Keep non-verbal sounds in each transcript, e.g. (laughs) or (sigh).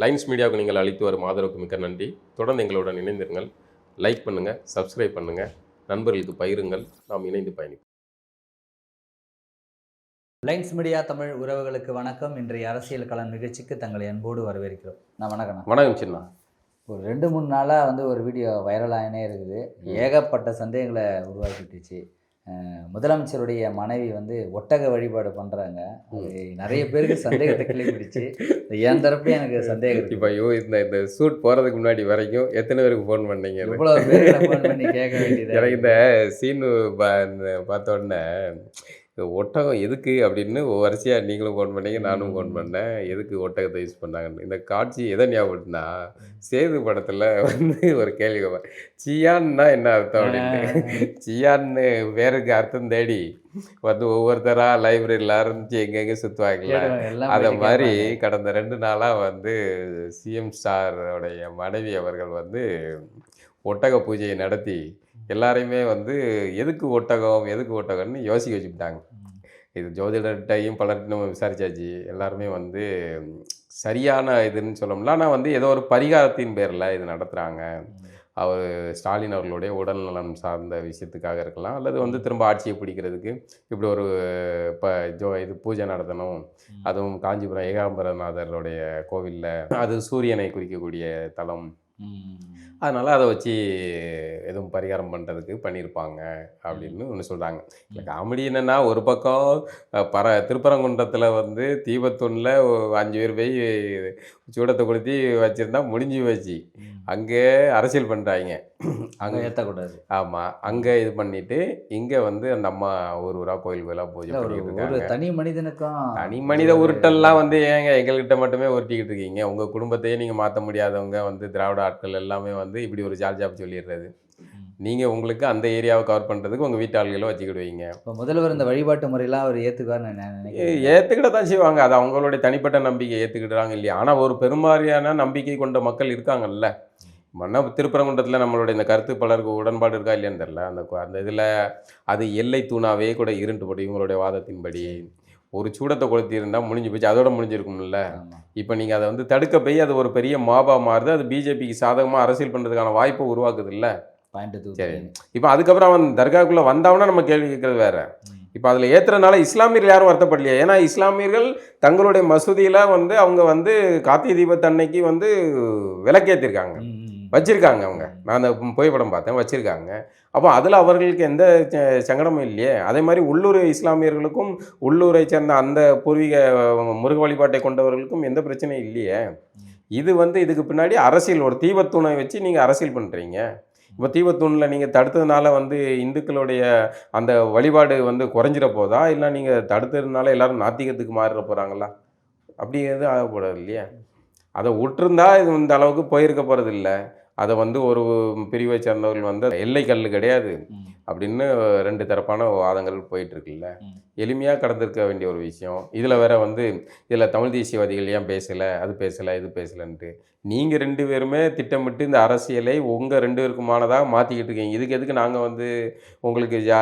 Lines மீடியாவுக்கு நீங்கள் அளித்து வரும் ஆதரவுக்கு மிக்க நன்றி. தொடர்ந்து எங்களுடன் இணைந்திருங்கள். லைக் பண்ணுங்கள் சப்ஸ்கிரைப் பண்ணுங்கள் நண்பர்களுக்கு பகிருங்கள். நாம் இணைந்து பயணிப்போம். லைன்ஸ் மீடியா தமிழ் உறவுகளுக்கு வணக்கம். இன்றைய அரசியல் களம் நிகழ்ச்சிக்கு தங்களை அன்போடு வரவேற்கிறோம். நான் வணக்கம் வணக்கம் சின்ன. ஒரு ரெண்டு மூணு நாளாக வந்து ஒரு வீடியோ வைரலாகினே இருக்குது. ஏகப்பட்ட சந்தேகங்களை உருவாக்கிட்டுச்சு. முதலமைச்சருடைய மனைவி வந்து ஒட்டக வழிபாடு பண்ணுறாங்க நிறைய பேருக்கு சந்தேகத்தை கிளப்பிடுச்சு (laughs) என் தரப்புலையும் எனக்கு சந்தேகம் இப்போ ஐயோ இந்த இந்த சூட் போகிறதுக்கு முன்னாடி வரைக்கும் எத்தனை பேருக்கு ஃபோன் பண்ணீங்க? இவ்வளோ பேருக்கு ஃபோன் பண்ணி கேட்க வேண்டியது எனக்கு இந்த சீனு பார்த்த உடனே ஒட்டகம் எதுக்கு அப்படின்னு வரிசையாக நீங்களும் ஃபோன் பண்ணீங்க நானும் ஃபோன் பண்ணேன். எதுக்கு ஒட்டகத்தை யூஸ் பண்ணாங்கன்னு. இந்த காட்சி எதை ஞாபகம்னா சேது படத்தில் வந்து ஒரு கேள்வி சியான்னா என்ன அர்த்தம் அப்படின்ட்டு சியான்னு பேருக்கு அர்த்தம் தேடி வந்து ஒவ்வொருத்தராக லைப்ரரியில் ஆரம்பிச்சு எங்கெங்கே எல்லாம் அதை மாதிரி. கடந்த ரெண்டு நாளாக வந்து சிஎம் ஸ்டாரோடைய மனைவி அவர்கள் வந்து ஒட்டக பூஜையை நடத்தி எல்லாரையுமே வந்து எதுக்கு ஒட்டகம் எதுக்கு ஒட்டகம்னு யோசிக்க வச்சுக்கிட்டாங்க. இது ஜோதிடர்கிட்டையும் பலர்கிட்ட நம்ம விசாரிச்சாச்சு. எல்லாருமே வந்து சரியான இதுன்னு சொல்ல முடியல ஆனால் வந்து ஏதோ ஒரு பரிகாரத்தின் பேரில் இது நடத்துகிறாங்க அவர் ஸ்டாலின் அவர்களுடைய உடல்நலம் சார்ந்த விஷயத்துக்காக இருக்கலாம். அல்லது வந்து திரும்ப ஆட்சியை பிடிக்கிறதுக்கு இப்படி ஒரு இப்போ ஜோ இது பூஜை நடத்தணும். அதுவும் காஞ்சிபுரம் ஏகாம்பரநாதருடைய கோவிலில். அது சூரியனை குறிக்கக்கூடிய தலம். அதனால் அதை வச்சு எதுவும் பரிகாரம் பண்ணுறதுக்கு பண்ணியிருப்பாங்க அப்படின்னு ஒன்று சொல்கிறாங்க இல்லை காமெடி என்னென்னா ஒரு பக்கம் பர திருப்பரங்குன்றத்தில் வந்து தீபத்தூணில் அஞ்சு பேர் போய் சூடத்தை கொளுத்தி வச்சுருந்தா முடிஞ்சு வச்சு. அங்கே அரசியல் பண்ணுறாங்க அங்கே ஏற்றக்கூடாது ஆமாம் அங்கே இது பண்ணிவிட்டு இங்கே வந்து அந்த அம்மா ஒரு ஊரா கோயில் கோயிலாக பூஜை பண்ணிட்டு தனி மனிதனுக்கும் தனி மனித உருட்டல்லாம் வந்து ஏங்க எங்கள்கிட்ட மட்டுமே உருட்டிக்கிட்டு இருக்கீங்க? உங்கள் குடும்பத்தையே நீங்கள் மாற்ற முடியாதவங்க வந்து திராவிட ஆட்கள் எல்லாமே வந்து இப்படி ஒரு ஜால் ஜாப் சொல்லிடுறது. நீங்கள் உங்களுக்கு அந்த ஏரியாவை கவர் பண்ணுறதுக்கு உங்கள் வீட்டு ஆளுகளை வச்சுக்கிடுவீங்க. இப்போ முதல்வர் இந்த வழிபாட்டு முறையெல்லாம் அவர் ஏற்றுக்காருன்னு நான் நினைக்கிறேன். ஏற்றுக்கிட்ட தான் செய்வாங்க. அது அவங்களுடைய தனிப்பட்ட நம்பிக்கை ஏற்றுக்கிட்டாங்க இல்லையா? ஆனால் ஒரு பெரும்பாலான நம்பிக்கை கொண்ட மக்கள் இருக்காங்கல்ல. மன்ன திருப்பரங்குன்றத்தில் நம்மளுடைய இந்த கருத்து பலருக்கு உடன்பாடு இருக்கா இல்லையான்னு தெரில அந்த அந்த இதில் அது எல்லை தூணாவே கூட இருண்டு போட்டு இவங்களுடைய வாதத்தின்படி. ஒரு சூடத்தை கொளுத்தி இருந்தால் முடிஞ்சு போச்சு. அதோட முடிஞ்சிருக்கும்ல. இப்போ நீங்கள் அதை வந்து தடுக்க போய் அது ஒரு பெரிய மாபா மாறுது. அது பிஜேபிக்கு சாதகமாக அரசியல் பண்ணுறதுக்கான வாய்ப்பை உருவாக்குது இல்லை பாயிண்ட் இப்போ அதுக்கப்புறம் அவன் தர்காக்குள்ளே வந்தவனா நம்ம கேள்வி கேட்கறது வேற. இப்போ அதில் ஏற்றுறதுனால இஸ்லாமியர்கள் யாரும் வருத்தப்படலையா? ஏன்னா இஸ்லாமியர்கள் தங்களுடைய மசூதியில் வந்து அவங்க வந்து கார்த்திகை தீபத்தன்னைக்கு வந்து விளக்கேற்றிருக்காங்க வச்சிருக்காங்க அவங்க. நான் அந்த புகைப்படம் பார்த்தேன் வச்சிருக்காங்க. அப்போ அதில் அவர்களுக்கு எந்த சங்கடமும் இல்லையே? அதே மாதிரி உள்ளூர் இஸ்லாமியர்களுக்கும் உள்ளூரை சேர்ந்த அந்த பூர்வீக முருக வழிபாட்டை கொண்டவர்களுக்கும் எந்த பிரச்சனையும் இல்லையே? இது வந்து இதுக்கு பின்னாடி அரசியல் ஒரு தீபத்தூணை வச்சு நீங்கள் அரசியல் பண்ணுறீங்க இப்போ தீபத்தூணில் நீங்கள் தடுத்ததுனால வந்து இந்துக்களுடைய அந்த வழிபாடு வந்து குறைஞ்சிட போதா? இல்லை நீங்கள் தடுத்ததுனால எல்லாரும் நாத்திகத்துக்கு மாறிட போகிறாங்களா அப்படி எதுவும் ஆகக்கூடாது இல்லையா. அதை விட்டுருந்தா இது இந்த அளவுக்கு போயிருக்க போகிறது இல்லை அதை வந்து ஒரு பிரிவை சேர்ந்தவர்கள் வந்து எல்லை கல் கிடையாது அப்படின்னு ரெண்டு தரப்பான வாதங்கள் போயிட்டு இருக்குல்ல ம். எளிமையாக கடந்திருக்க வேண்டிய ஒரு விஷயம். இதில் வேற வந்து இதில் தமிழ் தேசியவாதிகள் ஏன் பேசலை அது பேசலை இது பேசலைன்ட்டு. நீங்கள் ரெண்டு பேருமே திட்டமிட்டு இந்த அரசியலை உங்கள் ரெண்டு பேருக்குமானதாக மாற்றிக்கிட்டு இருக்கீங்க. இதுக்கு எதுக்கு நாங்கள் வந்து உங்களுக்கு ஜா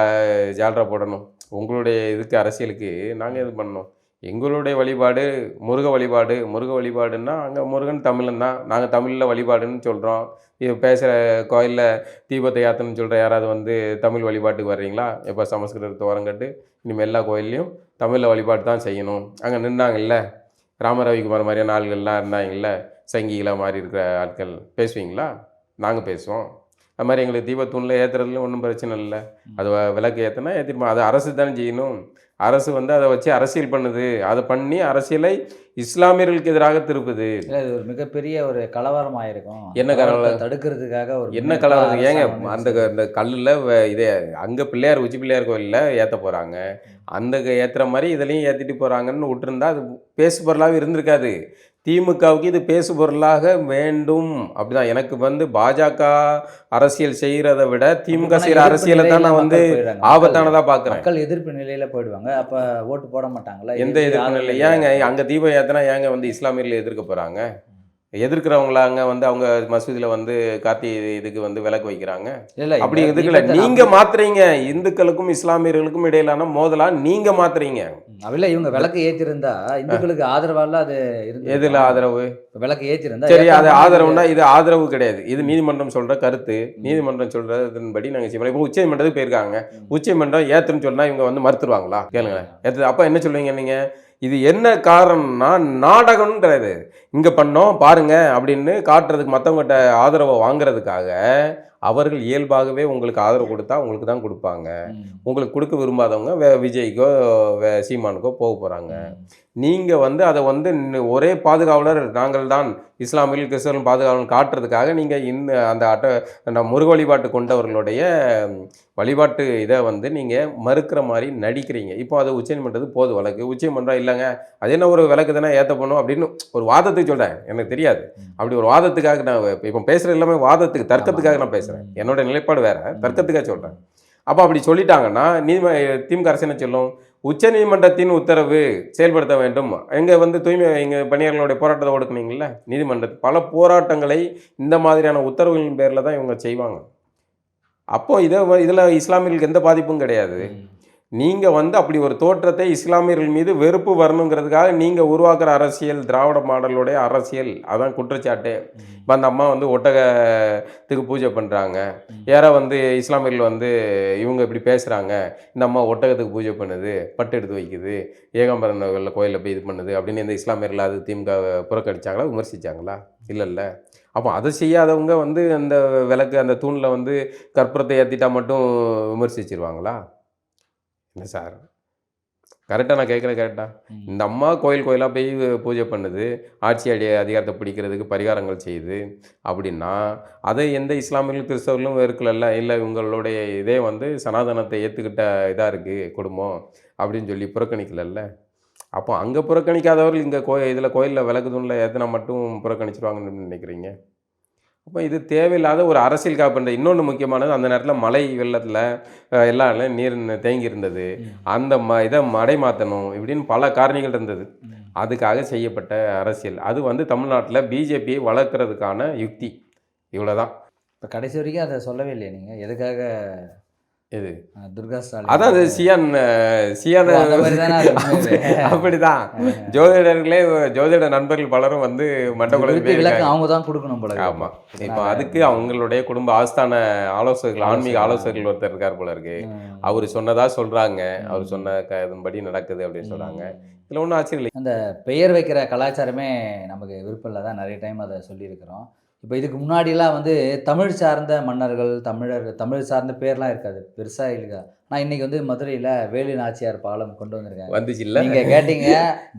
ஜால்ரா போடணும்? உங்களுடைய இதுக்கு அரசியலுக்கு நாங்கள் இது பண்ணோம் எங்களுடைய வழிபாடு முருக வழிபாடு. முருக வழிபாடுன்னா அங்கே முருகன் தமிழன் தான். நாங்கள் தமிழில் வழிபாடுன்னு சொல்கிறோம் இது பேசுகிற கோயிலில் தீபத்தை யாத்திரன்னு சொல்கிற யாராவது வந்து தமிழ் வழிபாட்டுக்கு வர்றீங்களா? எப்போ சமஸ்கிருதத்தை ஓரங்கட்டு இனிமேல் எல்லா கோயில்லையும் தமிழில் வழிபாடு தான் செய்யணும். அங்கே நின்னாங்கல்ல? ராமரவிக்குமார் மாதிரியான ஆள்கள்லாம் இருந்தாங்கல்ல? சங்கிகளாக மாறி இருக்கிற ஆட்கள். பேசுவீங்களா? நாங்கள் பேசுவோம். அது மாதிரி எங்களுக்கு தீபத்தூணில் ஏற்றுறதுல ஒன்றும் பிரச்சனை இல்லை. அது வ- விளக்கு ஏற்றினா ஏற்றிருப்போம் அது அரசு தானே செய்யணும். அரசு வந்து அதை வச்சு அரசியல் பண்ணுது. அதை பண்ணி அரசியலை இஸ்லாமியர்களுக்கு எதிராக திருப்புது. இல்ல, இது ஒரு மிகப்பெரிய ஒரு கலவரம் ஆயிருக்கும் என்ன கலவரம்? தடுக்கிறதுக்காக ஒரு என்ன கலவரம் ஏங்க அந்த அந்த கல்லில் இதே அங்கே பிள்ளையார் உச்சி பிள்ளையார் கோயிலில் ஏற்ற போகிறாங்க அந்த ஏத்துற மாதிரி இதுலேயும் ஏற்றிட்டு போகிறாங்கன்னு விட்டுருந்தா அது பேசு பொருளாகவே இருந்திருக்காது. திமுகவுக்கு இது பேசு பொருளாக வேண்டும். அப்படிதான். எனக்கு வந்து பாஜக அரசியல் செய்கிறத விட திமுக செய்கிற அரசியலை தான் நான் வந்து. ஆபத்தானதாக பார்க்குறேன் மக்கள் எதிர்ப்பு நிலையில போயிடுவாங்க. அப்ப ஓட்டு போட மாட்டாங்களா? எந்த எதிர்ப்பு யாரும் ஏங்க அங்கே தீபம் ஏற்றினா ஏங்க வந்து இஸ்லாமியர்கள் எதிர்க்க போகிறாங்க எதிர்க்கிறவங்கள அங்கே வந்து அவங்க மசூதியில் வந்து கார்த்தி இதுக்கு வந்து விளக்கு வைக்கிறாங்க. இல்ல அப்படி இந்த இதுக்குல தீபத்தை நீங்க மாத்துறீங்க. இந்துக்களுக்கும் இஸ்லாமியர்களுக்கும் இடையிலான மோதலா நீங்க மாத்துறீங்க? அப்படில இவங்க விளக்கு ஏத்திருந்தா இந்துக்களுக்கு ஆதரவால அது எதுல ஆதரவு? விளக்கு ஏத்திருந்தா சரி அது ஆதரவுனா இது ஆதரவு கிடையாது. இது நீதிமன்றம் சொல்ற கருத்து. நீதிமன்றம் சொல்றதன்படி நாங்க செய்யணும் இப்போ உச்சநீதிமன்றத்துக்கு போயிருக்காங்க. உச்சநீதிமன்றம் ஏத்துன்னு சொன்னா இவங்க வந்து மறுத்துருவாங்களா? கேளுங்க ஏத்து அப்ப என்ன சொல்லுவீங்க நீங்க? இது என்ன காரணம்னா நாடகம்ன்றது. இங்க பண்ணோம் பாருங்க அப்படின்னு காட்டுறதுக்கு மற்றவங்ககிட்ட ஆதரவை வாங்குறதுக்காக அவர்கள் இயல்பாகவே உங்களுக்கு ஆதரவு கொடுத்தா உங்களுக்கு தான் கொடுப்பாங்க. உங்களுக்கு கொடுக்க விரும்பாதவங்க வே விஜய்க்கோ வே சீமானுக்கோ போக போகிறாங்க நீங்கள் வந்து அதை வந்து ஒரே பாதுகாவலர் நாங்கள் தான் இஸ்லாமியர்கள் கிறிஸ்தவர்கள் பாதுகாவலர் காட்டுறதுக்காக நீங்கள் இந்த அந்த அட்ட முருக வழிபாட்டு கொண்டவர்களுடைய வழிபாட்டு இதை வந்து நீங்கள் மறுக்கிற மாதிரி நடிக்கிறீங்க. இப்போ அது உச்சநீதிமன்றத்துக்கு போது வழக்கு. உச்சநீதிமன்றம் இல்லைங்க அது என்ன ஒரு விளக்கு தானே ஏற்ற பண்ணும் அப்படின்னு ஒரு வாதத்துக்கு சொல்கிறேன் எனக்கு தெரியாது. அப்படி ஒரு வாதத்துக்காக நான் இப்போ பேசுகிறது எல்லாமே வாதத்துக்கு தர்க்கத்துக்காக நான் பேசுகிறேன் என்னோட நிலைப்பாடு வேற. தர்க்கத்துக்காக சொல்கிறேன் அப்போ அப்படி சொல்லிட்டாங்கன்னா நீதிம திமுக அரசு என்ன சொல்லும்? உச்சநீதிமன்றத்தின் உத்தரவு செயல்படுத்த வேண்டும். எங்க வந்து தூய்மை எங்க பணியாளர்களுடைய போராட்டத்தை ஒடுக்குனீங்கல்ல நீதிமன்ற பல போராட்டங்களை இந்த மாதிரியான உத்தரவுகளின் பேரில் தான் இவங்க செய்வாங்க. அப்போ இதை இதுல இஸ்லாமியர்களுக்கு எந்த பாதிப்பும் கிடையாது. நீங்கள் வந்து அப்படி ஒரு தோற்றத்தை இஸ்லாமியர்கள் மீது வெறுப்பு வரணுங்கிறதுக்காக நீங்கள் உருவாக்குற அரசியல் திராவிட மாடலுடைய அரசியல் அதான் குற்றச்சாட்டு. இப்போ அந்த அம்மா வந்து ஒட்டகத்துக்கு பூஜை பண்ணுறாங்க யாரோ வந்து இஸ்லாமியர்கள் வந்து இவங்க இப்படி பேசுகிறாங்க இந்த அம்மா ஒட்டகத்துக்கு பூஜை பண்ணுது பட்டு எடுத்து வைக்குது ஏகாம்பரன் நகரில் கோயிலில் போய் இது பண்ணுது அப்படின்னு இந்த இஸ்லாமியர்கள் அது திமுக புறக்கணிச்சாங்களா விமர்சிச்சாங்களா? இல்லைல்ல. அப்போ அதை செய்யாதவங்க வந்து அந்த விளக்கு அந்த தூணில் வந்து கற்பூரத்தை ஏற்றிட்டா மட்டும் விமர்சிச்சிருவாங்களா? என்ன சார். கரெக்டாக நான் கேட்குறேன் கரெக்டாக இந்த அம்மா கோயில் கோயிலாக போய் பூஜை பண்ணுது ஆட்சி அடி அதிகாரத்தை பிடிக்கிறதுக்கு பரிகாரங்கள் செய்யுது அப்படின்னா அதை எந்த இஸ்லாமியர்களும் கிறிஸ்தவர்களும் வெறுக்கலல்ல இல்லை இவங்களுடைய இதே வந்து சனாதனத்தை ஏற்றுக்கிட்ட இதாக இருக்குது குடும்பம் அப்படின்னு சொல்லி புறக்கணிக்கலல்ல? அப்போ அங்கே புறக்கணிக்காதவர்கள் இங்கே கோ இதில் கோயிலில் விளக்கு தூணில் ஏற்றினா மட்டும் புறக்கணிச்சிருவாங்கன்னு நினைக்கிறீங்க? அப்போ இது தேவையில்லாத ஒரு அரசியல் காப்புன்ற இன்னொன்று முக்கியமானது அந்த நேரத்தில் மழை வெள்ளத்தில் எல்லா நீர் தேங்கி இருந்தது அந்த ம இதை மடை மாற்றணும் இப்படின்னு பல காரணிகள் இருந்தது. அதுக்காக செய்யப்பட்ட அரசியல். அது வந்து தமிழ்நாட்டில் பிஜேபியை வளர்க்குறதுக்கான யுக்தி. இவ்வளோதான் இப்போ கடைசி வரைக்கும் அதை சொல்லவே இல்லையா நீங்க. எதுக்காக இது துர்கா ஸ்டாலின். அதான் அது சியான் சியான். (laughs) அப்படிதான். ஜோதிடர்களே ஜோதிட நண்பர்கள் பலரும் வந்து மட்டக்குழம்பு விருத்தி விளக்கு அவங்க தான் கொடுக்கணும் போல இருக்கு. ஆமா. இப்போ அதுக்கு அவங்களுடைய குடும்ப ஆஸ்தான ஆலோசகர்கள் ஆன்மீக ஆலோசகர்கள் ஒருத்தர் இருக்கார் போல இருக்கு. அவர் சொன்னதா சொல்றாங்க. அவர் சொன்ன க- இதன்படி நடக்குது அப்படின்னு சொல்றாங்க. இதுல ஒன்றும் ஆச்சரியம் இல்லை அந்த பெயர் வைக்கிற கலாச்சாரமே நமக்கு விருப்பம் தான் நிறைய டைம் அதை சொல்லியிருக்கிறோம். இப்போ இதுக்கு முன்னாடிலாம் வந்து தமிழ் சார்ந்த மன்னர்கள் தமிழர் தமிழ் சார்ந்த பேர்லாம் இருக்காது. பெருசாக இருக்கா நான் இன்னைக்கு வந்து மதுரையில் வேலு நாச்சியார் பாலம் கொண்டு வந்திருக்கேன். வந்துச்சு இல்ல? நீங்க கேட்டீங்க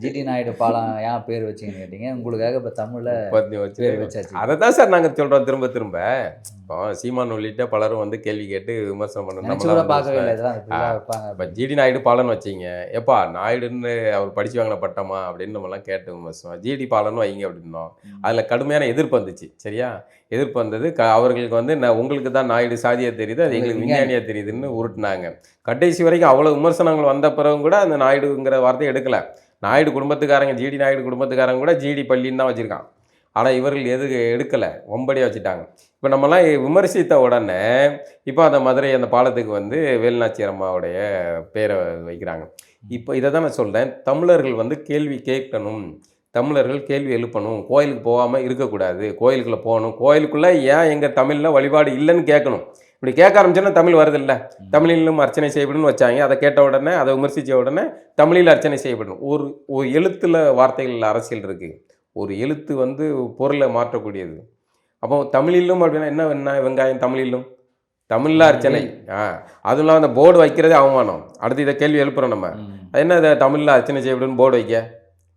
ஜிடி நாயுடு பாலம் ஏன் பேர் வச்சீங்கன்னு கேட்டீங்க. உங்களுக்காக இப்போ தமிழ்ல பேர் வச்சாச்சு. அதை தான் சார் நாங்க சொல்றோம் திரும்ப திரும்ப. இப்போ சீமான் உள்ளிட்ட பலரும் வந்து கேள்வி கேட்டு விமர்சனம் பண்ணணும். பார்க்கவே இல்லை. இதெல்லாம் வைப்பாங்க இப்போ ஜிடி நாயுடு பாலன் வச்சீங்க. எப்பா நாயுடுன்னு அவர் படிச்சு வாங்கின பட்டமா அப்படின்னு நம்மலாம் கேட்டு விமர்சனம். ஜிடி பாலன் வைங்க அப்படின்னோம். அதில் கடுமையான எதிர்ப்பு வந்துச்சு. சரியா? எதிர்ப்பு வந்தது க அவர்களுக்கு வந்து நான் உங்களுக்கு தான் நாயுடு சாதியாக தெரியுது அது எங்களுக்கு விஞ்ஞானி. விஞ்ஞானியாக தெரியுதுன்னு உருட்டுனாங்க. கடைசி வரைக்கும் அவ்வளோ விமர்சனங்கள் வந்த பிறகும் கூட அந்த நாயுடுங்கிற வார்த்தையை எடுக்கல. நாயுடு குடும்பத்துக்காரங்க ஜிடி நாயுடு குடும்பத்துக்காரங்க கூட ஜிடி பள்ளின்னு தான் வச்சுருக்கான். ஆனால் இவர்கள் எது எடுக்கலை ஒம்படியாக வச்சுட்டாங்க. இப்போ நம்மலாம் விமர்சித்த உடனே இப்போ அந்த மதுரை அந்த பாலத்துக்கு வந்து வேலுநாச்சியார் அம்மாவுடைய பேரை வைக்கிறாங்க. இப்போ இதை தான் நான் சொல்கிறேன் தமிழர்கள் வந்து கேள்வி கேட்கணும். தமிழர்கள் கேள்வி எழுப்பணும். கோயிலுக்கு போகாமல் இருக்கக்கூடாது. கோயிலுக்குள்ளே போகணும். கோயிலுக்குள்ளே ஏன் எங்கள் தமிழில் வழிபாடு இல்லைன்னு கேட்கணும். இப்படி கேட்க ஆரம்பிச்சோன்னா தமிழ் வருதில்ல. தமிழிலும் அர்ச்சனை செய்யப்படும்னு வச்சாங்க. அதை கேட்ட உடனே அதை விமர்சித்த உடனே தமிழில் அர்ச்சனை செய்யப்படும். ஒரு ஒரு எழுத்தில் வார்த்தைகள் அரசியல் இருக்குது ஒரு எழுத்து வந்து பொருளை மாற்றக்கூடியது. அப்போ தமிழிலும் அப்படின்னா என்ன என்ன வெங்காயம் தமிழிலும்? தமிழில் அர்ச்சனை. ஆ அதுவும் அந்த போர்டு வைக்கிறதே அவமானம். அடுத்து இதை கேள்வி எழுப்புறோம் நம்ம. என்ன இதை தமிழில் அர்ச்சனை செய்யப்படும் போர்டு வைக்க?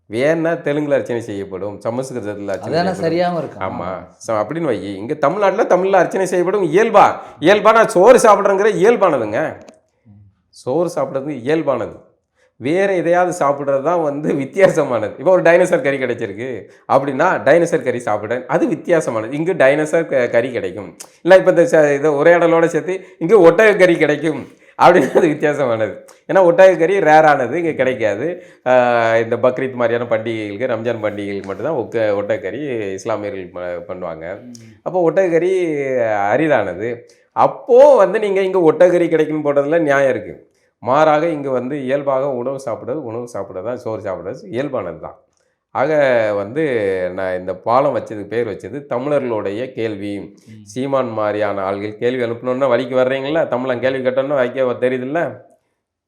வேணா தெலுங்குல அர்ச்சனை செய்யப்படும் சமஸ்கிருதத்தில் அர்ச்சனை. சரியாகவும் இருக்கும் ஆமா. ச- அப்படின்னு வை. இங்க தமிழ்நாட்டுல தமிழ்ல அர்ச்சனை செய்யப்படும் இயல்பா. இயல்பா நான் சோறு சாப்பிட்றேங்கிற இயல்பானதுங்க. சோறு சாப்பிட்றது இயல்பானது. வேற எதையாவது சாப்பிட்றது தான் வந்து வித்தியாசமானது. இப்போ ஒரு டைனோசர் கறி கிடைச்சிருக்கு. அப்படின்னா டைனோசர் கறி சாப்பிட்றேன் அது வித்தியாசமானது. இங்கே டைனோசர் கறி கிடைக்கும். இல்லை இப்போ இந்த இதை உரையாடலோட சேர்த்து இங்கே ஒட்டக கறி கிடைக்கும். அப்படின்னு அது வித்தியாசமானது. ஏன்னா ஒட்டகக்கறி ரேரானது இங்கே கிடைக்காது. இந்த பக்ரீத் மாதிரியான பண்டிகைகளுக்கு ரம்ஜான் பண்டிகைகளுக்கு மட்டும்தான் ஒக்க ஒட்டக்கறி இஸ்லாமியர்கள் ப- பண்ணுவாங்க. அப்போ ஒட்டக்கறி அரிதானது. அப்போது வந்து நீங்கள் இங்கே ஒட்டக்கறி கிடைக்கும் போடுறதுல நியாயம் இருக்குது மாறாக இங்கே வந்து இயல்பாக உணவு சாப்பிட்றது உணவு சாப்பிட்றது தான் சோறு சாப்பிட்றது இயல்பானது தான் ஆக வந்து நான் இந்த பாலம் வச்சதுக்கு பேர் வச்சது தமிழர்களுடைய கேள்வி. சீமான் மாதிரியான ஆள்கள் கேள்வி அனுப்பணுன்னா வழிக்கு வர்றீங்களா? தமிழன் கேள்வி கேட்டோன்னா வைக்க தெரியுதுல்ல?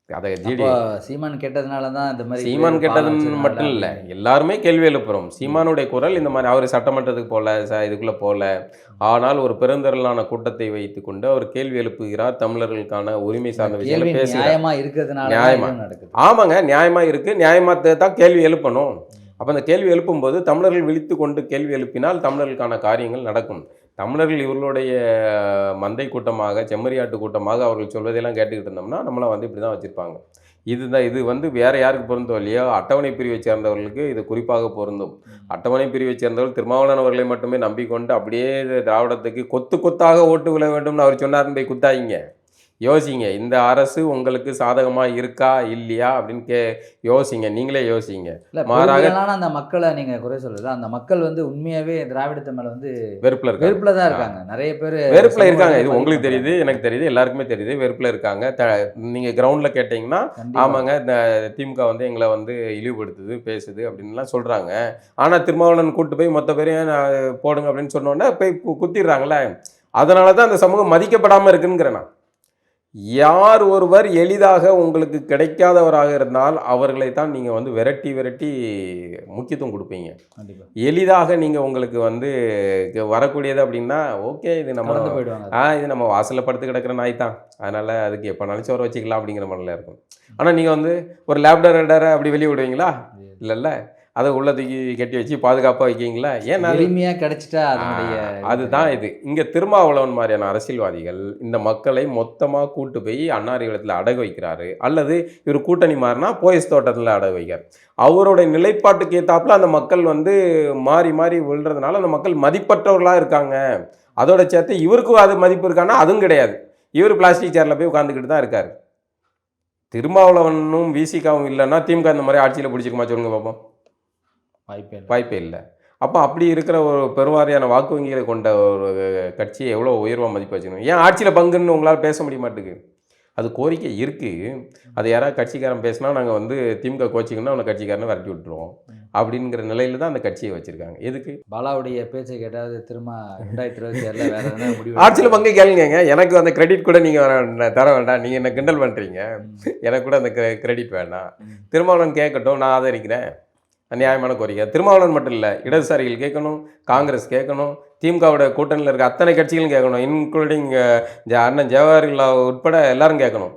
அதை ஜிடி. சீமான் கேட்டதுனால தான் இந்த மாதிரி சீமான் கேட்டதுன்னு மட்டும் இல்லை எல்லாருமே கேள்வி எழுப்புறோம். சீமானுடைய குரல் இந்த மாதிரி அவர் சட்டமன்றத்துக்கு போகல ச இதுக்குள்ளே போகல ஆனால் ஒரு பெருந்திரளான கூட்டத்தை வைத்துக்கொண்டு அவர் கேள்வி எழுப்புகிறார் தமிழர்களுக்கான உரிமை சார்ந்த கேள்வி விஷயங்களை பேசுகிறார். நியாயமா இருக்கிறதுனால தான் நியாயமா. இதுவும் நடக்குது. ஆமாங்க நியாயமாக இருக்குது நியாயமாக தான் கேள்வி எழுப்பணும். அப்போ அந்த கேள்வி எழுப்பும்போது தமிழர்கள் விழித்து கொண்டு கேள்வி எழுப்பினால் தமிழர்களுக்கான காரியங்கள் நடக்கும். தமிழர்கள் இவர்களுடைய மந்தை கூட்டமாக செம்மறியாட்டு கூட்டமாக அவர்கள் சொல்வதையெல்லாம் கேட்டுக்கிட்டு இருந்தோம்னா நம்மளை வந்து இப்படி தான் வச்சுருப்பாங்க. இதுதான் இது வந்து வேறு யாருக்கு பொருந்தோ இல்லையோ? அட்டவணை பிரிவை சேர்ந்தவர்களுக்கு இது குறிப்பாக பொருந்தும். அட்டவணை பிரிவை சேர்ந்தவர்கள் திருமாவளவன் அவர்களை மட்டுமே நம்பிக்கொண்டு அப்படியே திராவிடத்துக்கு கொத்து கொத்தாக ஓட்டு விழ வேண்டும்னு அவர் சொன்னார்னு போய் குத்தாயிங்க யோசிங்க இந்த அரசு உங்களுக்கு சாதகமாக இருக்கா இல்லையா அப்படின்னு கே யோசிங்க நீங்களே யோசிங்க. மாறாக- அந்த மக்களை நீங்க குறை சொல்லல அந்த மக்கள் வந்து உண்மையாவே திராவிடத்தை மேல வந்து வெறுப்பில் இருக்காங்க. வெறுப்புல தான் இருக்காங்க. நிறைய பேர் வெறுப்பில் இருக்காங்க. இது உங்களுக்கு தெரியுது எனக்கு தெரியுது எல்லாருக்குமே தெரியுது வெறுப்பில் இருக்காங்க. த நீங்கள் கிரவுண்டில் கேட்டிங்கன்னா ஆமாங்க இந்த திமுக வந்து எங்களை வந்து இழிவுபடுத்துது பேசுது அப்படின்லாம் சொல்கிறாங்க ஆனால் திருமாவளவன் கூட்டு போய் மொத்த பேரையும் போடுங்க அப்படின்னு சொன்னோன்னே போய் குத்திடுறாங்களே. அதனால தான் அந்த சமூகம் மதிக்கப்படாமல் இருக்குங்கிறேன் நான். யார் ஒருவர் எளிதாக உங்களுக்கு கிடைக்காதவராக இருந்தால் அவர்களை தான் நீங்கள் வந்து விரட்டி விரட்டி முக்கியத்துவம் கொடுப்பீங்க. எளிதாக நீங்கள் உங்களுக்கு வந்து வரக்கூடியது அப்படின்னா ஓகே இது நம்ம போயிடுவாங்க. ஆ இது நம்ம வாசலில் படுத்து கிடக்கிற நாய் தான். அதனால் அதுக்கு எப்போனாலும் சோறு வச்சுக்கலாம் அப்படிங்கிற மாதிரிலாம் இருக்கும். ஆனால் நீங்கள் வந்து ஒரு லேப்டர் அப்படி வெளியே விடுவீங்களா? இல்லைல்ல. அதை உள்ள தூக்கி கட்டி வச்சு பாதுகாப்பாக வைக்கீங்களா ஏன் நான் எளிமையா கிடைச்சிட்டா அதுதான் இது. இங்கே திருமாவளவன் மாதிரியான அரசியல்வாதிகள் இந்த மக்களை மொத்தமாக கூட்டு போய் அன்னாரிகளத்தில் அடகு வைக்கிறாரு. அல்லது இவர் கூட்டணி மாறினா போயஸ் தோட்டத்தில் அடகு வைக்கிறார். அவருடைய நிலைப்பாட்டுக்கு ஏத்தாப்புல அந்த மக்கள் வந்து மாறி மாறி விழுறதுனால அந்த மக்கள் மதிப்பற்றவர்களாக இருக்காங்க. அதோட சேர்த்து இவருக்கும் அது மதிப்பு இருக்கான்னா அதுவும் கிடையாது. இவர் பிளாஸ்டிக் சேரில் போய் உட்காந்துக்கிட்டு தான் இருக்கார். திருமாவளவனும் விசிகாவும் இல்லைன்னா திமுக இந்த மாதிரி ஆட்சியில் பிடிச்சிருக்குமா சொல்லுங்க பார்ப்போம் வாய்ப்பே வாய்ப்பே இல்லை. அப்போ அப்படி இருக்கிற ஒரு பெருவாரியான வாக்கு வங்கிகளை கொண்ட ஒரு கட்சியை எவ்வளோ உயர்வாக மதிப்பு வச்சுக்கணும்? ஏன் ஆட்சியில் பங்குன்னு உங்களால் பேச முடிய மாட்டேங்குது? அது கோரிக்கை இருக்குது அது யாராவது கட்சிக்காரன் பேசினா நாங்கள் வந்து திமுக கோச்சிங்கன்னா அவனை கட்சிக்காரனை விரட்டி விட்டுருவோம். அப்படிங்கிற நிலையில தான் அந்த கட்சியை வச்சுருக்காங்க. எதுக்கு? பாலாவுடைய பேச்சை கேட்டாவது திரும்ப ரெண்டாயிரத்தி இருபத்தி ஏழுல வேற எதனா முடிவு ஆட்சியில் பங்கு கேளுங்க எனக்கு அந்த கிரெடிட் கூட நீங்கள் தர வேண்டாம். நீங்கள் என்ன கிண்டல் பண்ணுறீங்க எனக்கு கூட அந்த கிரெடிட் வேண்டாம். திருமாவளவன் கேட்கட்டும் நான் ஆதரிக்கிறேன். நியாயமான கோரிக்கை. திருமாவளவன் மட்டும் இல்லை இடதுசாரிகள் கேட்கணும் காங்கிரஸ் கேட்கணும் திமுகவோட கூட்டணியில் இருக்க அத்தனை கட்சிகளும் கேட்கணும் இன்க்ளூடிங் அண்ணன் ஜவஹர்லா உட்பட எல்லாரும் கேட்கணும்.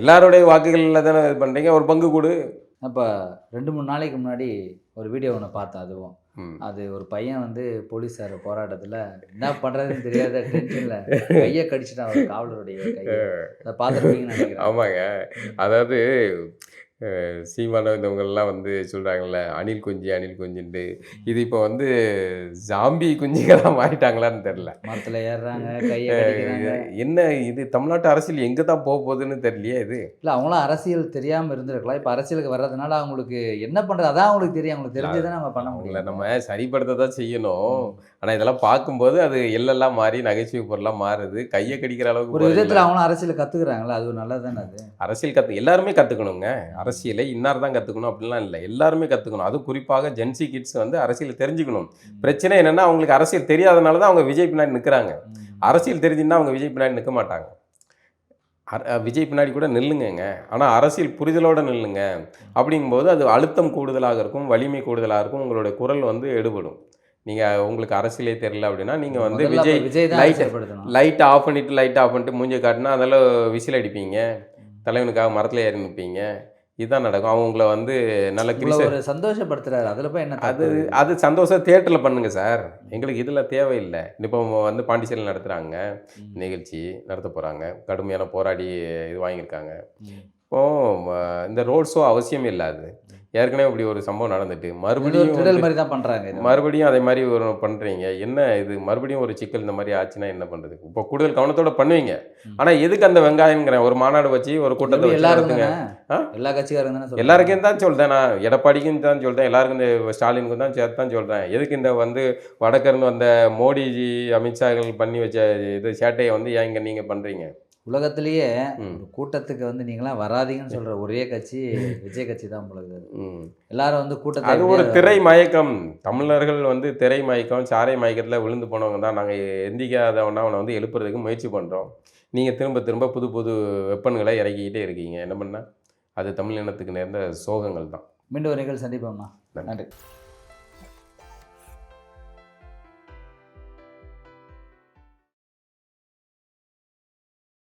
எல்லாருடைய வாக்குகளில் தானே இது பண்ணுறீங்க ஒரு பங்கு கொடு. அப்போ ரெண்டு மூணு நாளைக்கு முன்னாடி ஒரு வீடியோ ஒன்று பார்த்தேன் அதுவும். அது ஒரு பையன் வந்து போலீஸார் போராட்டத்தில் என்ன பண்ணுறதுன்னு தெரியாத டென்ஷனில் கையை கடிச்சிட்டான் ஒரு காவலருடைய கையை. (laughs) அதை பார்த்துருப்பீங்கன்னு நினைக்கிறேன். ஆமாங்க. அதாவது அஹ், சீமான இவங்கெல்லாம் வந்து சொல்கிறாங்கல்ல அணில் குஞ்சு அணில் குஞ்சுன்ட்டு. இது இப்போ வந்து ஜாம்பி குஞ்சுகளாக மாறிட்டாங்களான்னு தெரில மரத்தில் ஏறுறாங்க கையை என்ன இது? தமிழ்நாட்டு அரசியல் எங்கே தான் போக போகுதுன்னு தெரியலையே இது. இல்லை அவங்களாம் அரசியல் தெரியாமல் இருந்திருக்கலாம். இப்போ அரசியலுக்கு வர்றதுனால அவங்களுக்கு என்ன பண்ணுறது அதான் அவங்களுக்கு தெரியும். அவங்களுக்கு தெரிஞ்சதுதான் அவங்க பண்ண முடியும். நம்ம சரிப்படுத்த தான் செய்யணும். ஆனால் இதெல்லாம் பார்க்கும்போது அது எல்லெல்லாம் மாறி நகைச்சுவை பொருளாக மாறுது. கையை கடிக்கிற அளவுக்கு ஒரு விதத்தில். அவங்களும் அரசியல் கற்றுக்குறாங்களா அது ஒரு நல்லது தானே அது? அரசியல் கற்று எல்லாருமே கற்றுக்கணுங்க அரசியலை இன்னார் தான் கற்றுக்கணும் அப்படிலாம் இல்லை. எல்லாருமே கற்றுக்கணும் அது குறிப்பாக ஜென்சி கிட்ஸ் வந்து அரசியலை தெரிஞ்சுக்கணும். பிரச்சனை என்னென்னா அவங்களுக்கு அரசியல் தெரியாதனால தான் அவங்க விஜய் பின்னாடி நிற்கிறாங்க அரசியல் தெரிஞ்சுன்னா அவங்க விஜய் பின்னாடி நிற்க மாட்டாங்க. விஜய் பின்னாடி கூட நில்லுங்கங்க. ஆனால் அரசியல் புரிதலோட நில்லுங்க. அப்படிங்கும்போது அது அழுத்தம் கூடுதலாக இருக்கும் வலிமை கூடுதலாக இருக்கும் உங்களுடைய குரல் வந்து எடுபடும். நீங்கள் உங்களுக்கு அரசியலே தெரியல அப்படின்னா நீங்கள் வந்து விஜய் விஜய் அரசியல்படுத்தணும் லைட்டை ஆஃப் பண்ணிட்டு லைட்டை ஆஃப் பண்ணிட்டு மூஞ்சி காட்டினா அதெல்லாம் விசில் அடிப்பீங்க. தலைவனுக்காக மரத்தில் ஏறி நிற்பீங்க இதுதான் நடக்கும். அவங்க உங்களை வந்து நல்ல உங்களை கிரிச ஒரு சந்தோஷப்படுத்துறாரு. அதுல போய் என்ன அது? அது சந்தோஷம் தேட்டரில் பண்ணுங்க சார். எங்களுக்கு இதில் தேவையில்லை. இப்போ வந்து பாண்டிச்சேரியில் நடத்துகிறாங்க. நிகழ்ச்சி நடத்த போகிறாங்க கடுமையான போராடி இது வாங்கியிருக்காங்க. இப்போ இந்த ரோட் ஷோ அவசியம் இல்லாது. ஏற்கனவே இப்படி ஒரு சம்பவம் நடந்துட்டு மறுபடியும் மாதிரி தான் பண்றாங்க இது. மறுபடியும் அதே மாதிரி ஒரு பண்ணுறீங்க என்ன இது மறுபடியும் ஒரு சிக்கல் இந்த மாதிரி ஆச்சுன்னா என்ன பண்ணுறது இப்போ கூடுதல் கவனத்தோட பண்ணுவீங்க. ஆனால் எதுக்கு அந்த வெங்காயங்கிறேன் ஒரு மாநாடு வச்சு ஒரு கூட்டத்தை? ஆ? எல்லா கட்சிக்காரங்க. எல்லாருக்கும் தான் சொல்கிறேன் நான் எடப்பாடிக்கும் தான் சொல்கிறேன் எல்லாருக்கும் இந்த ஸ்டாலினுக்கும் தான் சேர்த்து தான் சொல்கிறேன் எதுக்கு இந்த வந்து வடக்கர்னு வந்த மோடிஜி அமித்ஷாக்கள் பண்ணி வச்ச இது சேட்டையை வந்து ஏன் இங்கே நீங்கள் பண்ணுறீங்க உலகத்திலேயே. ஒரு கூட்டத்துக்கு வந்து நீங்களாம் வராதீங்கன்னு சொல்ற ஒரே கட்சி விஜய் கட்சி தான் உங்களுக்கு எல்லாரும் வந்து கூட்டத்தை அது ஒரு திரை மயக்கம். தமிழர்கள் வந்து திரை மயக்கம் சாரை மயக்கத்தில் விழுந்து போனவங்க தான். நாங்கள் எந்திக்காதவனா அவனை வந்து எழுப்புறதுக்கு முயற்சி பண்ணுறோம் நீங்கள் திரும்ப திரும்ப புது புது வெப்பன்களை இறக்கிக்கிட்டே இருக்கீங்க. என்ன பண்ணால் அது தமிழ் இனத்துக்கு நேர்ந்த சோகங்கள் தான். மீண்டும் ஒரு நிகழ்ச்சி சந்திப்போம்ண்ணா. நன்றி.